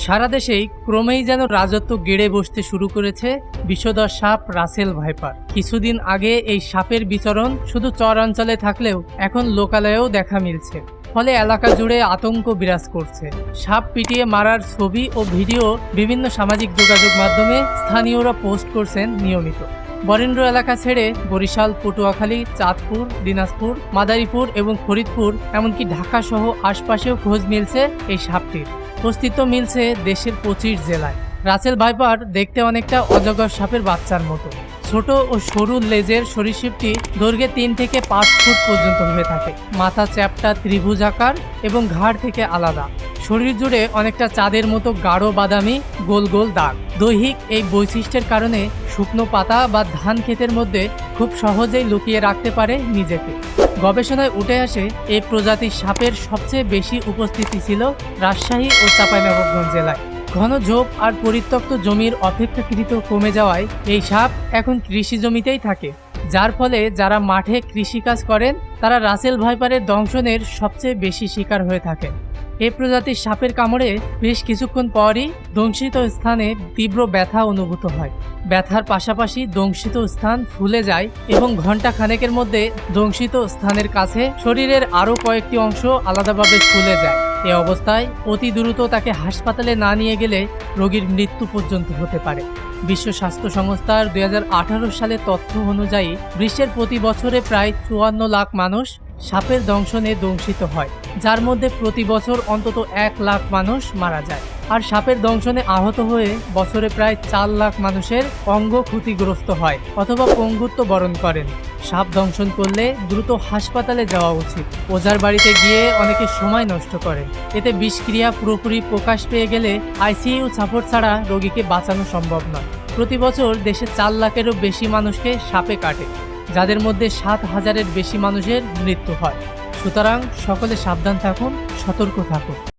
সারা দেশেই ক্রমেই যেন রাজত্ব গেড়ে বসতে শুরু করেছে বিষধর সাপ রাসেল ভাইপার। কিছুদিন আগে এই সাপের বিচরণ শুধু চর অঞ্চলে থাকলেও এখন লোকালয়েও দেখা মিলছে। ফলে এলাকা জুড়ে আতঙ্ক বিরাজ করছে। সাপ পিটিয়ে মারার ছবি ও ভিডিও বিভিন্ন সামাজিক যোগাযোগ মাধ্যমে স্থানীয়রা পোস্ট করছেন নিয়মিত। বরেন্দ্র এলাকা ছেড়ে বরিশাল, পটুয়াখালী, চাঁদপুর, দিনাজপুর, মাদারীপুর এবং ফরিদপুর, এমনকি ঢাকা সহ আশপাশেও খোঁজ মিলছে এই সাপটির। অস্তিত্ব মিলছে দেশের পঁচিশ জেলায়। রাসেল ভাইপার দেখতে অনেকটা অজগর সাপের বাচ্চার মতো। ছোট ও সরু লেজের সরীসৃপটি দৈর্ঘ্যে তিন থেকে পাঁচ ফুট পর্যন্ত হয়ে থাকে। মাথা চ্যাপটা ত্রিভুজ আকার এবং ঘাড় থেকে আলাদা। শরীর জুড়ে অনেকটা চাঁদের মতো গাঢ় বাদামি, গোল গোল দাগ। দৈহিক এই বৈশিষ্ট্যের কারণে শুকনো পাতা বা ধান ক্ষেতের মধ্যে খুব সহজেই লুকিয়ে রাখতে পারে নিজেকে। গবেষণায় উঠে আসে এই প্রজাতির সাপের সবচেয়ে বেশি উপস্থিতি ছিল রাজশাহী ও চাঁপাইনবাবগঞ্জ জেলায়। ঘন ঝোপ আর পরিত্যক্ত জমির অপেক্ষাকৃত কমে যাওয়ায় এই সাপ এখন কৃষি জমিতেই থাকে। যার ফলে যারা মাঠে কৃষিকাজ করেন, তারা রাসেল ভাইপারের দংশনের সবচেয়ে বেশি শিকার হয়ে থাকেন। এ প্রজাতির সাপের কামড়ে বেশ কিছুক্ষণ পরই দংশিত স্থানে তীব্র ব্যথা অনুভূত হয়। ব্যথার পাশাপাশি দংশিত স্থান ফুলে যায় এবং ঘণ্টা খানেকের মধ্যে দংশিত স্থানের কাছে শরীরের আরও কয়েকটি অংশ আলাদাভাবে ফুলে যায়। এ অবস্থায় অতি দ্রুত তাকে হাসপাতালে না নিয়ে গেলে রোগীর মৃত্যু পর্যন্ত হতে পারে। বিশ্ব স্বাস্থ্য সংস্থার দু হাজার আঠারো সালের তথ্য অনুযায়ী, বিশ্বের প্রতি বছরে প্রায় চুয়ান্ন লাখ মানুষ সাপের দংশনে দংশিত হয়, যার মধ্যে প্রতি বছর অন্তত এক লাখ মানুষ মারা যায়। আর সাপের দংশনে আহত হয়ে বছরে প্রায় চার লাখ মানুষের অঙ্গ ক্ষতিগ্রস্ত হয় অথবা পঙ্গুত্ব বরণ করেন। সাপ দংশন করলে দ্রুত হাসপাতালে যাওয়া উচিত। ওজার বাড়িতে গিয়ে অনেকে সময় নষ্ট করে। এতে বিষক্রিয়া পুরোপুরি প্রকাশ পেয়ে গেলে আইসিইউ সাপোর্ট ছাড়া রোগীকে বাঁচানো সম্ভব নয়। প্রতি বছর দেশে চার লাখেরও বেশি মানুষকে সাপে কাটে। যাদের মধ্যে সাত হাজারের বেশি মানুষের মৃত্যু হয়। সুতরাং সকলে সাবধান থাকুন সতর্ক থাকুন।